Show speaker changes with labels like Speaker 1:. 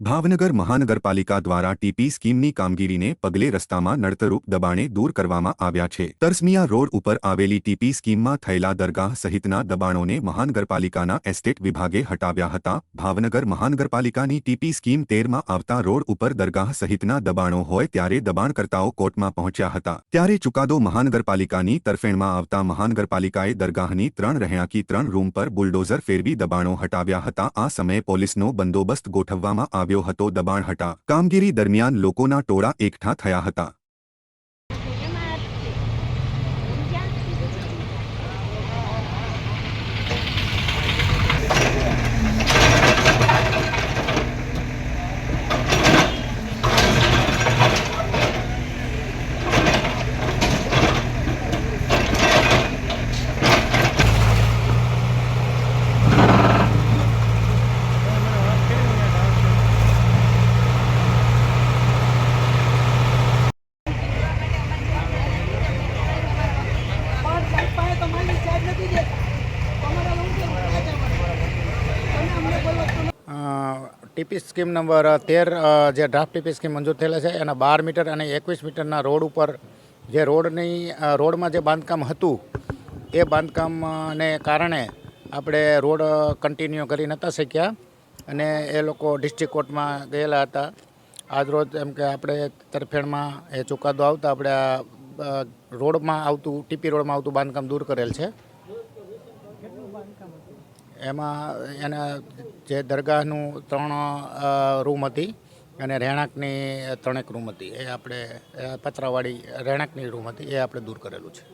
Speaker 1: ભાવનગર મહાનગરપાલિકા દ્વારા ટીપી સ્કીમની કામગીરીને પગલે રસ્તામાં નડતરૂપ દબાણે દૂર કરવામાં આવ્યા છે. તરસમિયા રોડ ઉપર આવેલી ટીપી સ્કીમમાં થયેલા દરગાહ સહિતના દબાણોને મહાનગરપાલિકાના એસ્ટેટ વિભાગે હટાવ્યા હતા. ભાવનગર મહાનગરપાલિકાની ટીપી સ્કીમ તેરમાં આવતા રોડ ઉપર દરગાહ સહિતના દબાણો હોય ત્યારે દબાણકર્તાઓ કોર્ટમાં પહોંચ્યા હતા. ત્યારે ચુકાદો મહાનગરપાલિકાની તરફેણમાં આવતા મહાનગરપાલિકાએ દરગાહની ત્રણ રહેણાંકી ત્રણ રૂમ પર બુલડોઝર ફેરવી દબાણો હટાવ્યા હતા. આ સમયે પોલીસનો બંદોબસ્ત ગોઠવવામાં આવ્યો હતો દબાણ હટા કામગીરી દરમિયાન લોકોના ટોળા એકઠા થયા હતા.
Speaker 2: ટીપી સ્કીમ નંબર તેર જે ડ્રાફ્ટ ટીપી સ્કીમ મંજૂર થયેલા છે, એના બાર મીટર અને એકવીસ મીટરના રોડ ઉપર જે રોડની રોડમાં જે બાંધકામ હતું, એ બાંધકામને કારણે આપણે રોડ કન્ટિન્યુ કરી નહોતા શક્યા અને એ લોકો ડિસ્ટ્રિક્ટ કોર્ટમાં ગયેલા હતા. આજરોજ એમ કે આપણે તરફેણમાં એ ચુકાદો આવતા આપણે રોડમાં આવતું, ટીપી રોડમાં આવતું બાંધકામ દૂર કરેલ છે. એમાં એના જે દરગાહનું ત્રણ રૂમ હતી અને રહેણાંકની ત્રણેક રૂમ હતી. એ આપણે પતરાવાળી રહેણાંકની રૂમ હતી. એ આપણે દૂર કરેલું છે.